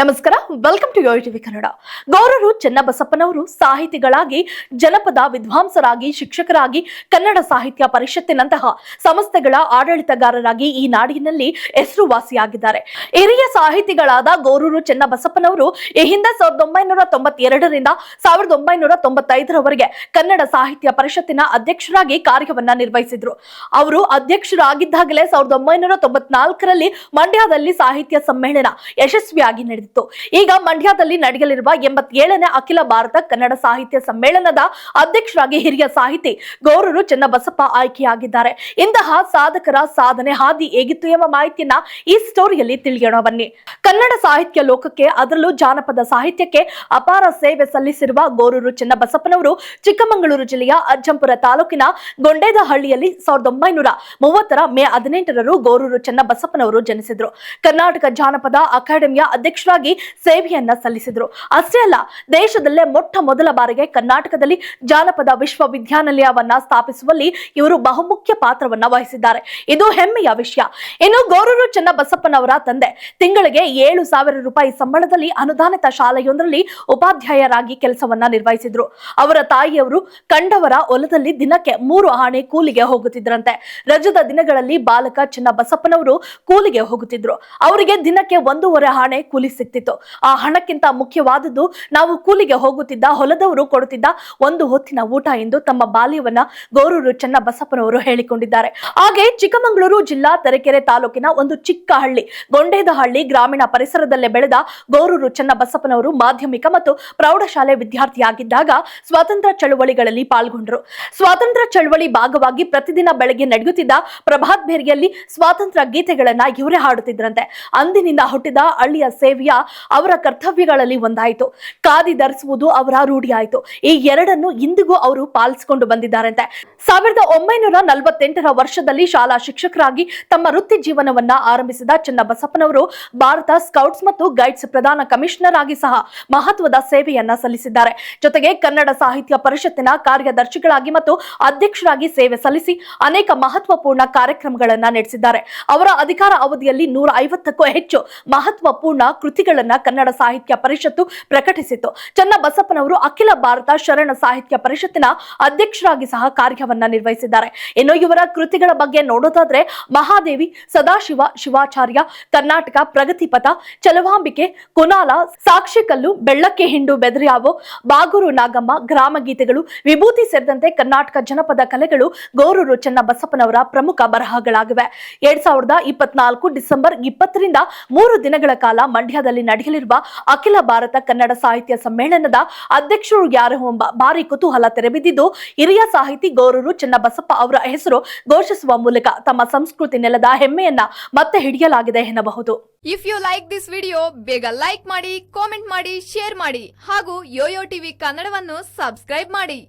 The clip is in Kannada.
ನಮಸ್ಕಾರ ವೆಲ್ಕಮ್ ಟು ಟಿವಿ ಕನ್ನಡ ಗೌರವರು ಚೆನ್ನಬಸಪ್ಪನವರು ಸಾಹಿತಿಗಳಾಗಿ, ಜನಪದ ವಿದ್ವಾಂಸರಾಗಿ, ಶಿಕ್ಷಕರಾಗಿ, ಕನ್ನಡ ಸಾಹಿತ್ಯ ಪರಿಷತ್ತಿನಂತಹ ಸಂಸ್ಥೆಗಳ ಆಡಳಿತಗಾರರಾಗಿ ಈ ನಾಡಿನಲ್ಲಿ ಹೆಸರುವಾಸಿಯಾಗಿದ್ದಾರೆ. ಹಿರಿಯ ಸಾಹಿತಿಗಳಾದ ಗೌರೂರು ಚೆನ್ನಬಸಪ್ಪನವರು ಈ ಹಿಂದೆ ಸಾವಿರದ ಒಂಬೈನೂರ ತೊಂಬತ್ತೆರಡರಿಂದ ಸಾವಿರದ ಒಂಬೈನೂರ ತೊಂಬತ್ತೈದರವರೆಗೆ ಕನ್ನಡ ಸಾಹಿತ್ಯ ಪರಿಷತ್ತಿನ ಅಧ್ಯಕ್ಷರಾಗಿ ಕಾರ್ಯವನ್ನ ನಿರ್ವಹಿಸಿದ್ರು. ಅವರು ಅಧ್ಯಕ್ಷರಾಗಿದ್ದಾಗಲೇ ಸಾವಿರದ ಒಂಬೈನೂರ ತೊಂಬತ್ನಾಲ್ಕರಲ್ಲಿ ಮಂಡ್ಯದಲ್ಲಿ ಸಾಹಿತ್ಯ ಸಮ್ಮೇಳನ ಯಶಸ್ವಿಯಾಗಿ ನಡೆದಿತ್ತು ಈಗ ಮಂಡ್ಯದಲ್ಲಿ ನಡೆಯಲಿರುವ ಎಂಬತ್ತೇಳನೇ ಅಖಿಲ ಭಾರತ ಕನ್ನಡ ಸಾಹಿತ್ಯ ಸಮ್ಮೇಳನದ ಅಧ್ಯಕ್ಷರಾಗಿ ಹಿರಿಯ ಸಾಹಿತಿ ಗೌರೂರು ಚೆನ್ನಬಸಪ್ಪ ಆಯ್ಕೆಯಾಗಿದ್ದಾರೆ. ಇಂತಹ ಸಾಧಕರ ಸಾಧನೆ ಹಾದಿ ಹೇಗಿತ್ತು ಎಂಬ ಮಾಹಿತಿಯನ್ನ ಈ ಸ್ಟೋರಿಯಲ್ಲಿ ತಿಳಿಯೋಣ ಬನ್ನಿ. ಕನ್ನಡ ಸಾಹಿತ್ಯ ಲೋಕಕ್ಕೆ, ಅದರಲ್ಲೂ ಜಾನಪದ ಸಾಹಿತ್ಯಕ್ಕೆ ಅಪಾರ ಸೇವೆ ಸಲ್ಲಿಸಿರುವ ಗೋರೂರು ಚೆನ್ನಬಸಪ್ಪನವರು ಚಿಕ್ಕಮಗಳೂರು ಜಿಲ್ಲೆಯ ಅಜ್ಜಂಪುರ ತಾಲೂಕಿನ ಗೊಂಡೇದಹಳ್ಳಿಯಲ್ಲಿ ಸಾವಿರದ ಒಂಬೈನೂರ ಮೂವತ್ತರ ಮೇ ಹದಿನೆಂಟರರು ಗೋರೂರು ಚೆನ್ನಬಸಪ್ಪನವರು ಜನಿಸಿದ್ರು. ಕರ್ನಾಟಕ ಜಾನಪದ ಅಕಾಡೆಮಿಯ ಅಧ್ಯಕ್ಷರಾಗಿ ಸೇವೆಯನ್ನ ಸಲ್ಲಿಸಿದ್ರು. ಅಷ್ಟೇ ಅಲ್ಲ, ದೇಶದಲ್ಲೇ ಮೊಟ್ಟ ಮೊದಲ ಬಾರಿಗೆ ಕರ್ನಾಟಕದಲ್ಲಿ ಜಾನಪದ ವಿಶ್ವವಿದ್ಯಾನಿಲಯವನ್ನ ಸ್ಥಾಪಿಸುವಲ್ಲಿ ಇವರು ಬಹುಮುಖ್ಯ ಪಾತ್ರವನ್ನ ವಹಿಸಿದ್ದಾರೆ. ಇದು ಹೆಮ್ಮೆಯ ವಿಷಯ. ಇನ್ನು ಗೌರೂರು ಚನ್ನಬಸಪ್ಪನವರ ತಂದೆ ತಿಂಗಳಿಗೆ ಏಳು ಸಾವಿರ ರೂಪಾಯಿ ಸಂಬಳದಲ್ಲಿ ಅನುದಾನಿತ ಶಾಲೆಯೊಂದರಲ್ಲಿ ಉಪಾಧ್ಯಾಯರಾಗಿ ಕೆಲಸವನ್ನ ನಿರ್ವಹಿಸಿದ್ರು. ಅವರ ತಾಯಿಯವರು ಕಂಡವರ ಹೊಲದಲ್ಲಿ ದಿನಕ್ಕೆ ಮೂರು ಆಣೆ ಕೂಲಿಗೆ ಹೋಗುತ್ತಿದ್ರಂತೆ. ರಜದ ದಿನಗಳಲ್ಲಿ ಬಾಲಕ ಚನ್ನಬಸಪ್ಪನವರು ಕೂಲಿಗೆ ಹೋಗುತ್ತಿದ್ರು. ಅವರಿಗೆ ದಿನಕ್ಕೆ ಒಂದೂವರೆ ಆಣೆ ಕೂಲಿ ಸಿಗ್ತಿತ್ತು ಆ ಹಣಕ್ಕಿಂತ ಮುಖ್ಯವಾದದ್ದು ನಾವು ಕೂಲಿಗೆ ಹೋಗುತ್ತಿದ್ದ, ಹೊಲದವರು ಕೊಡುತ್ತಿದ್ದ ಒಂದು ಹೊತ್ತಿನ ಊಟ ಎಂದು ತಮ್ಮ ಬಾಲ್ಯವನ್ನ ಗೌರೂರು ಚನ್ನಬಸಪ್ಪನವರು ಹೇಳಿಕೊಂಡಿದ್ದಾರೆ. ಹಾಗೆ ಚಿಕ್ಕಮಗಳೂರು ಜಿಲ್ಲಾ ತರೀಕೆರೆ ತಾಲೂಕಿನ ಒಂದು ಚಿಕ್ಕ ಹಳ್ಳಿ, ಗೊಂಡೇದಹಳ್ಳಿ ಗ್ರಾಮೀಣ ಪರಿಸರದಲ್ಲೇ ಬೆಳೆದ ಗೌರೂರು ಚೆನ್ನಬಸಪ್ಪನವರು ಮಾಧ್ಯಮಿಕ ಮತ್ತು ಪ್ರೌಢಶಾಲೆ ವಿದ್ಯಾರ್ಥಿಯಾಗಿದ್ದಾಗ ಸ್ವಾತಂತ್ರ್ಯ ಚಳುವಳಿಗಳಲ್ಲಿ ಪಾಲ್ಗೊಂಡರು. ಸ್ವಾತಂತ್ರ್ಯ ಚಳುವಳಿ ಭಾಗವಾಗಿ ಪ್ರತಿದಿನ ಬೆಳಗ್ಗೆ ನಡೆಯುತ್ತಿದ್ದ ಪ್ರಭಾತ್ ಬೇರಿಯಲ್ಲಿ ಸ್ವಾತಂತ್ರ್ಯ ಗೀತೆಗಳನ್ನ ಇವರೇ ಹಾಡುತ್ತಿದ್ರಂತೆ. ಅಂದಿನಿಂದ ಹುಟ್ಟಿದ ಹಳ್ಳಿಯ ಸೇವೆಯ ಅವರ ಕರ್ತವ್ಯಗಳಲ್ಲಿ ಒಂದಾಯಿತು. ಖಾದಿ ಧರಿಸುವುದು ಅವರ ರೂಢಿಯಾಯಿತು. ಈ ಎರಡನ್ನು ಇಂದಿಗೂ ಅವರು ಪಾಲಿಸಿಕೊಂಡು ಬಂದಿದ್ದಾರಂತೆ. ಸಾವಿರದ ಒಂಬೈನೂರ ನಲವತ್ತೆಂಟರ ವರ್ಷದಲ್ಲಿ ಶಾಲಾ ಶಿಕ್ಷಕರಾಗಿ ತಮ್ಮ ವೃತ್ತಿ ಜೀವನವನ್ನ ಆರಂಭಿಸಿದ ಚನ್ನಬಸಪ್ಪನವರು ಭಾರತ ಸ್ಕೌಟ್ಸ್ ಮತ್ತು ಗೈಡ್ಸ್ ಪ್ರಧಾನ ಕಮಿಷನರ್ ಆಗಿ ಸಹ ಮಹತ್ವದ ಸೇವೆಯನ್ನ ಸಲ್ಲಿಸಿದ್ದಾರೆ. ಜೊತೆಗೆ ಕನ್ನಡ ಸಾಹಿತ್ಯ ಪರಿಷತ್ತಿನ ಕಾರ್ಯದರ್ಶಿಗಳಾಗಿ ಮತ್ತು ಅಧ್ಯಕ್ಷರಾಗಿ ಸೇವೆ ಸಲ್ಲಿಸಿ ಅನೇಕ ಮಹತ್ವಪೂರ್ಣ ಕಾರ್ಯಕ್ರಮಗಳನ್ನ ನಡೆಸಿದ್ದಾರೆ. ಅವರ ಅಧಿಕಾರ ಅವಧಿಯಲ್ಲಿ ನೂರ ಐವತ್ತಕ್ಕೂ ಹೆಚ್ಚು ಮಹತ್ವಪೂರ್ಣ ಕೃತಿಗಳನ್ನ ಕನ್ನಡ ಸಾಹಿತ್ಯ ಪರಿಷತ್ತು ಪ್ರಕಟಿಸಿತು ಚನ್ನಬಸಪ್ಪನವರು ಅಖಿಲ ಭಾರತ ಶರಣ ಸಾಹಿತ್ಯ ಪರಿಷತ್ತಿನ ಅಧ್ಯಕ್ಷರಾಗಿ ಸಹ ಕಾರ್ಯವನ್ನ ನಿರ್ವಹಿಸಿದ್ದಾರೆ. ಇನ್ನು ಇವರ ಕೃತಿಗಳ ಬಗ್ಗೆ ನೋಡೋದಾದ್ರೆ ಮಹಾದೇವಿ, ಸದಾಶಿವ, ಶಿವಾಚಾರ್ಯ, ಕರ್ನಾಟಕ, ಪ್ರಗತಿಪಥ, ಚಲವಾಂಬಿಕೆ, ಕುನಾಲ, ಸಾಕ್ಷಿಕಲ್ಲು, ಬೆಳ್ಳಕ್ಕೆ ಹಿಂಡು, ಬೆದರಿಯಾವು, ಬಾಗೂರು ನಾಗಮ್ಮ ಗ್ರಾಮ ಗೀತೆಗಳು ವಿಭೂತಿ ಸೇರಿದಂತೆ ಕರ್ನಾಟಕ ಜನಪದ ಕಲೆಗಳು ಗೌರೂರು ಚನ್ನಬಸಪ್ಪನವರ ಪ್ರಮುಖ ಬರಹಗಳಾಗಿವೆ. ಎರಡ್ ಸಾವಿರದ ಇಪ್ಪತ್ನಾಲ್ಕು ಡಿಸೆಂಬರ್ ಇಪ್ಪತ್ತರಿಂದ ಮೂರು ದಿನಗಳ ಕಾಲ ಮಂಡ್ಯದಲ್ಲಿ ನಡೆಯಲಿರುವ ಅಖಿಲ ಭಾರತ ಕನ್ನಡ ಸಾಹಿತ್ಯ ಸಮ್ಮೇಳನದ ಅಧ್ಯಕ್ಷರು ಯಾರು ಎಂಬ ಭಾರಿ ಕುತೂಹಲ ತೆರೆಬಿದ್ದಿದ್ದು, ಹಿರಿಯ ಸಾಹಿತಿ ಗೌರೂರು ಚನ್ನಬಸಪ್ಪ ಅವರ ಹೆಸರು ಘೋಷಿಸುವ ಮೂಲಕ ತಮ್ಮ ಸಂಸ್ಕೃತಿ ನೆಲದ ಹೆಮ್ಮೆಯನ್ನ ಮತ್ತೆ ಹಿಡಿಯಲಾಗಿದೆ ಎನ್ನಬಹುದು. If you like this video ಬೇಗ ಲೈಕ್ ಮಾಡಿ ಕಾಮೆಂಟ್ ಮಾಡಿ ಶೇರ್ ಮಾಡಿ ಹಾಗೂ ಯೋಯೋ ಟಿವಿ ಕನ್ನಡವನ್ನು ಸಬ್ಸ್ಕ್ರೈಬ್ ಮಾಡಿ.